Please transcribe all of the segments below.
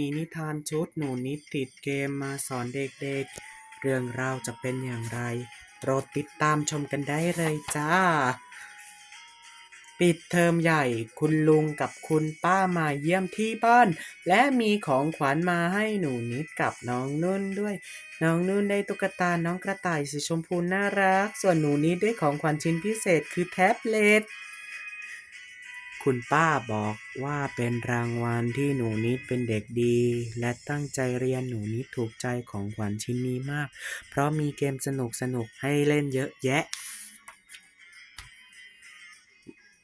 มีนิทานชุดหนูนิดติดเกมมาสอนเด็กๆ เรื่องราวจะเป็นอย่างไร โปรดติดตามชมกันได้เลยจ้า ปิดเทอมใหญ่ คุณลุงกับคุณป้ามาเยี่ยมที่บ้าน และมีของขวัญมาให้หนูนิดกับน้องนุ่นด้วย น้องนุ่นได้ตุ๊กตา น้องกระต่ายสีชมพูน่ารัก ส่วนหนูนิดได้ของขวัญชิ้นพิเศษคือแท็บเล็ต คุณป้าบอกว่าเป็นรางวัลที่หนูนิดเป็นเด็กดี และตั้งใจเรียนหนูนิดถูกใจของขวัญชิ้นนี้มาก เพราะมีเกมสนุกสนุกให้เล่นเยอะแยะ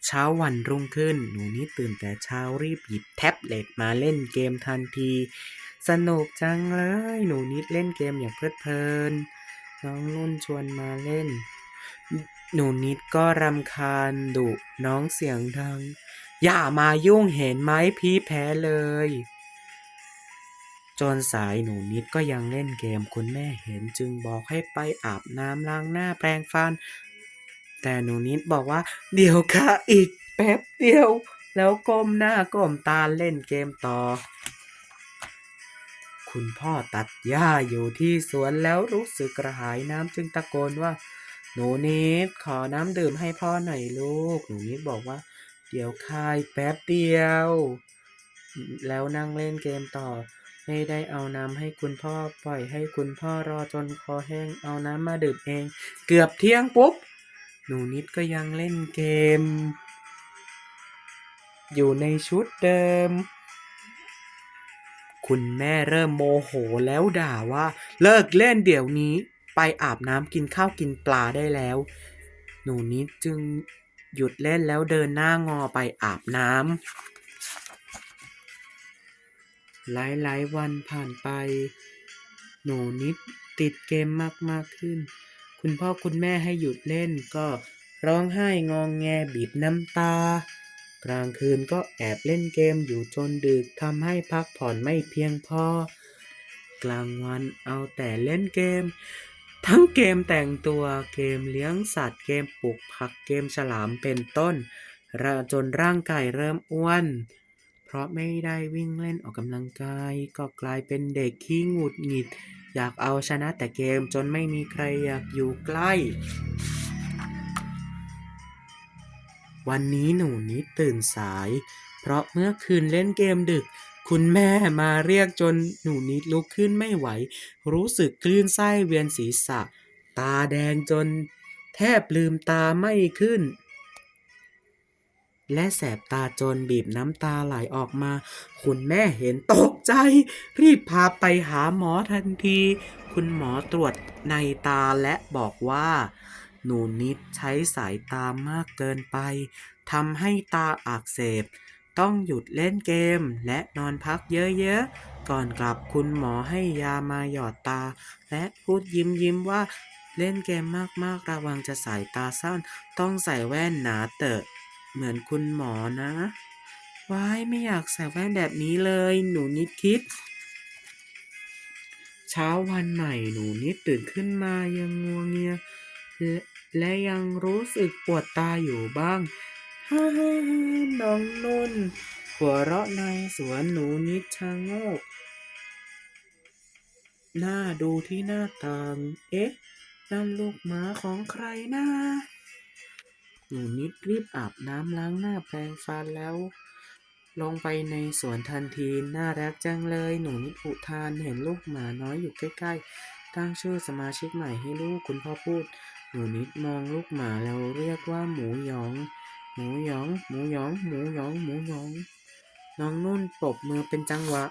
เช้าวันรุ่งขึ้นหนูนิดตื่นแต่เช้ารีบหยิบแท็บเล็ตมาเล่นเกมทันที สนุกจังเลย หนูนิดเล่นเกมอย่างเพลิดเพลิน น้องนุ่นชวนมาเล่น หนูนิดก็รำคาญดุน้องเสียงดัง อย่ามายุ่งเห็นไหมพี่แพ้เลย จนสายหนูนิดก็ยังเล่นเกมคุณแม่เห็นจึงบอกให้ไปอาบน้ำล้างหน้าแปรงฟัน แต่หนูนิดบอกว่า เดี๋ยวค่ะอีกแป๊บเดียว แล้วก้มหน้าก้มตาเล่นเกมต่อ คุณพ่อตัดหญ้าอยู่ที่สวนแล้วรู้สึกกระหายน้ำจึงตะโกนว่า หนูนิดขอน้ำดื่มให้พ่อหน่อยลูก หนูนิดบอกว่า เดี๋ยวค่ะอีกแป๊บเดียว แล้วนั่งเล่นเกมต่อ ไม่ได้เอาน้ำให้คุณพ่อปล่อยให้คุณพ่อรอจนคอแห้งเอาน้ำมาดื่มเอง เกือบเที่ยงปุ๊บ หนูนิดก็ยังเล่นเกม อยู่ในชุดเดิม คุณแม่เริ่มโมโหแล้วด่าว่า เลิกเล่นเดี๋ยวนี้ไปอาบน้ำกินข้าวกินปลาได้แล้ว หนูนิดจึง หยุดเล่นแล้วเดินหน้างอไปอาบน้ำหลายๆวันผ่านไป หนูนิดติดเกมมากๆขึ้น คุณพ่อคุณแม่ให้หยุดเล่นก็ร้องไห้งองแงบีบน้ำตา กลางคืนก็แอบเล่นเกมอยู่จนดึกทำให้พักผ่อนไม่เพียงพอ กลางวันเอาแต่เล่นเกม ทั้งเกมแต่งตัวเกมเลี้ยงสัตว์เกมปลูกผักเกมฉลามเป็นต้นระจนร่างกายเริ่มอ้วน เพราะไม่ได้วิ่งเล่นออกกำลังกาย ก็กลายเป็นเด็กขี้หงุดหงิด อยากเอาชนะแต่เกมจนไม่มีใครอยากอยู่ใกล้ วันนี้หนูนิดตื่นสาย เพราะเมื่อคืนเล่นเกมดึก คุณแม่มาเรียกจนหนูนิดลุกขึ้นไม่ไหว รู้สึกคลื่นไส้เวียนศีรษะ ตาแดงจนแทบลืมตาไม่ขึ้น และแสบตาจนบีบน้ำตาไหลออกมา คุณแม่เห็นตกใจ รีบพาไปหาหมอทันที คุณหมอตรวจในตาและบอกว่า หนูนิดใช้สายตามากเกินไปทำให้ตาอักเสบ ต้องหยุดเล่นเกมและนอนพักเยอะๆ ก่อนกลับคุณหมอให้ยามาหยอดตา และพูดยิ้มยิ้มๆว่าเล่นเกมมากๆ ระวังจะสายตาสั้น ต้องใส่แว่นหนาเตอะ เหมือนคุณหมอนะว้ายไม่อยากใส่แว่นแบบนี้เลย หนูนิดคิด เช้าวันใหม่หนูนิดตื่นขึ้นมายังงัวเงียและยังรู้สึกปวดตาอยู่บ้าง ฮ่าฮ่าน้องนุ่น หัวเราะในสวนหนูนิดชะโงก หน้าดูที่หน้าต่าง เอ๊ะ นั่นลูกหมาของใครนะหนูนิดรีบอาบน้ำล้างหน้าแปรงฟันแล้ว ลงไปในสวนทันทีน่ารักจังเลย หนูนิดอุทานเห็นลูกหมาน้อยอยู่ใกล้ๆ ตั้งชื่อสมาชิกใหม่ให้ลูกคุณพ่อพูด หนูนิดมองลูกหมาแล้วเรียกว่าหมูหยอง หมูหยอง หมูหยอง หมูหยอง หมูหยอง น้องนุ่นปบมือเป็นจังหวะ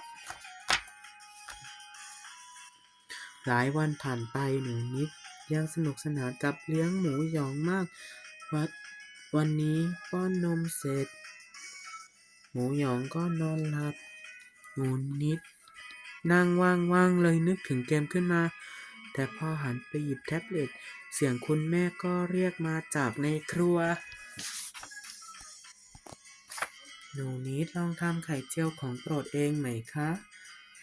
หลายวันผ่านไปหนูนิด ยังสนุกสนานกับเลี้ยงหมูหยองมาก วัดวันนี้ป้อนนมเสร็จ หมูหยองก็นอนหลับ หนูนิด นั่งว่างๆเลยนึกถึงเกมขึ้นมา แต่พอหันไปหยิบแท็บเล็ตเสียงคุณแม่ก็เรียกมาจากในครัว หนูนิดลองทำไข่เจียวของโปรดเองไหมคะ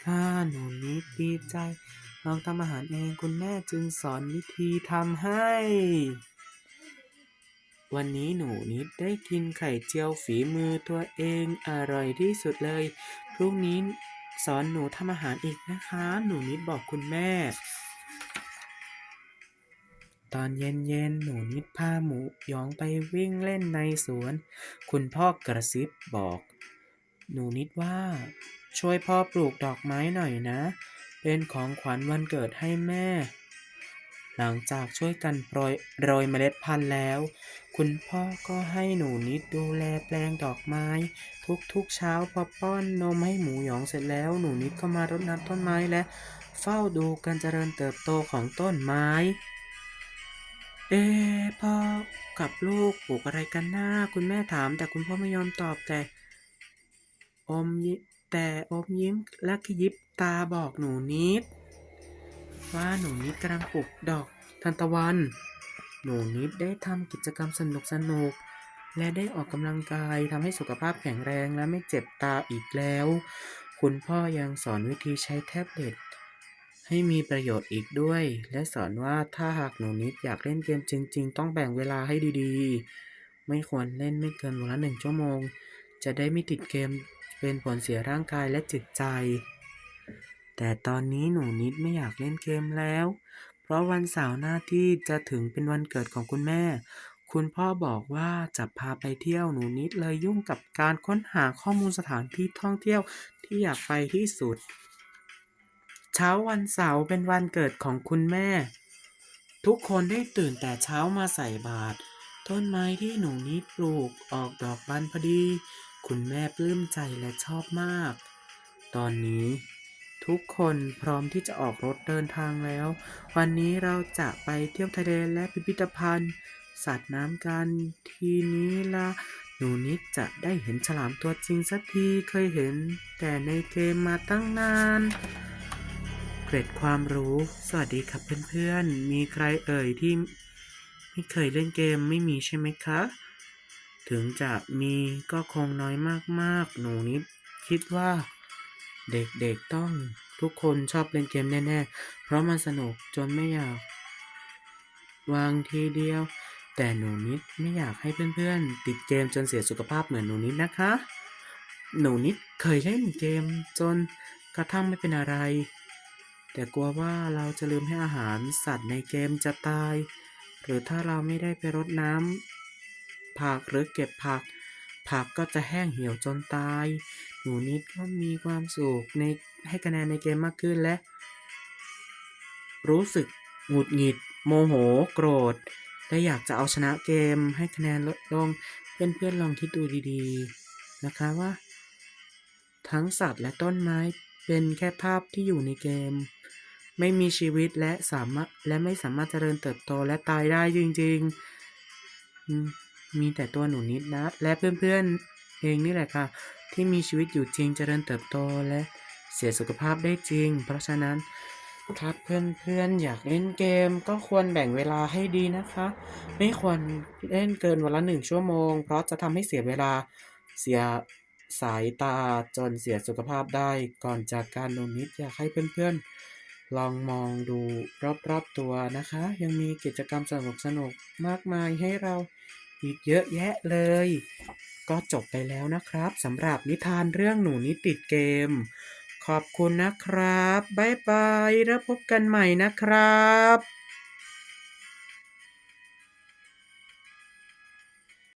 ถ้าหนูนิดดีใจ ลองทำอาหารเองคุณแม่จึงสอนวิธีทำให้ วันนี้หนูนิดได้กินไข่เจียวฝีมือตัวเองอร่อยที่สุดเลย พรุ่งนี้สอนหนูทำอาหารอีกนะคะ หนูนิดบอกคุณแม่ ตอนเย็นๆหนูนิดพาหมูหยองไปวิ่งเล่นในสวน คุณพ่อกระซิบบอก หนูนิดว่า ช่วยพ่อปลูกดอกไม้หน่อยนะ เป็นของขวัญวันเกิดให้แม่ หลังจากช่วยกันโปรยโรยเมล็ดพันธุ์แล้ว คุณพ่อก็ให้หนูนิดดูแลแปลงดอกไม้ ทุกๆเช้าพอป้อนนมให้หมูหยองเสร็จแล้ว หนูนิดก็มารดน้ำต้นไม้และเฝ้าดูการเจริญเติบโตของต้นไม้ เอ๊พ่อกับลูกปลูกอะไรกันหน้า คุณแม่ถาม แต่คุณพ่อไม่ยอมตอบแต่อมยิแต่อมยิ้มและขยิบตาบอกหนูนิด ว่าหนูนิดกำลังปลูกดอกทานตะวัน หนูนิดได้ทำกิจกรรมสนุกสนุกและได้ออกกำลังกายทำให้สุขภาพแข็งแรงและไม่เจ็บตาอีกแล้ว คุณพ่อยังสอนวิธีใช้แท็บเล็ต ให้มีประโยชน์อีกด้วย และสอนว่าถ้าหากหนูนิดอยากเล่นเกมจริง ๆ ต้องแบ่งเวลาให้ดีๆ ไม่ควรเล่นไม่เกินวันละหนึ่งชั่วโมง จะได้ไม่ติดเกมเป็นผลเสียร่างกายและจิตใจ แต่ตอนนี้หนูนิดไม่อยากเล่นเกมแล้ว เพราะวันเสาร์หน้าที่จะถึงเป็นวันเกิดของคุณแม่ คุณพ่อบอกว่าจะพาไปเที่ยวหนูนิดเลยยุ่งกับการค้นหาข้อมูลสถานที่ท่องเที่ยวที่อยากไปที่สุด เช้าวันเสาร์เป็นวันเกิดของคุณแม่ ทุกคนได้ตื่นแต่เช้ามาใส่บาตรต้นไม้ที่หนูนิดปลูกออกดอกบานพอดี คุณแม่ปลื้มใจและชอบมาก ตอนนี้ทุกคนพร้อมที่จะออกรถเดินทางแล้ว วันนี้เราจะไปเที่ยวทะเลและพิพิธภัณฑ์ สัตว์น้ำกันทีนี้ละหนูนิดจะได้เห็นฉลามตัวจริงสักทีเคยเห็น แต่ในเกมมาตั้งนาน ร็ดความรู้ สวัสดีครับเพื่อนๆ มีใครเอ่ยที่ไม่เคยเล่นเกมไม่มีใช่ไหมคะ ถึงจะมีก็คงน้อยมากๆ หนูนิดคิดว่า เด็กๆต้องทุกคนชอบเล่นเกมแน่ๆ เพราะมันสนุกจนไม่อยาก วางทีเดียว แต่หนูนิดไม่อยากให้เพื่อนๆ ติดเกมจนเสียสุขภาพเหมือนหนูนิดนะคะ หนูนิดเคยเล่นเกมจนกระทั่งไม่เป็นอะไร แต่กลัวว่าเราจะลืมให้อาหารสัตว์ในเกมจะตาย หรือถ้าเราไม่ได้ไปรดน้ำผักหรือเก็บผัก ผักก็จะแห้งเหี่ยวจนตาย หนูนิดก็มีความสุขในให้คะแนนในเกมมากขึ้นและ รู้สึกหงุดหงิด โมโหโกรธ และอยากจะเอาชนะเกมให้คะแนนลดลงเพื่อนๆลองคิดดูดีๆ นะคะว่า ทั้งสัตว์และต้นไม้ เป็นแค่ภาพที่อยู่ในเกม ไม่มีชีวิตและสามารถและไม่สามารถเจริญเติบโตและตายได้จริงๆมมีแต่ตัวหนูนิดนะ และเพื่อนๆเองนี่แหละค่ะ ที่มีชีวิตอยู่จริงเจริญเติบโตและเสียสุขภาพได้จริง เพราะฉะนั้นครับเพื่อนๆอยากเล่นเกมก็ควรแบ่งเวลาให้ดีนะคะ ไม่ควรเล่นเกินวันละหนึ่งชั่วโมง เพราะจะทำให้เสียเวลาเสีย สายตาจนเสียสุขภาพได้ ก่อนจากการหนูนิดอยากให้เพื่อนๆ ลองมองดูรอบๆตัวนะคะ ยังมีกิจกรรมสนุกๆมากมายให้เราอีกเยอะแยะเลย ก็จบไปแล้วนะครับสำหรับนิทานเรื่องหนูนิดติดเกม ขอบคุณนะครับ บ๊ายบาย แล้วพบกันใหม่นะครับ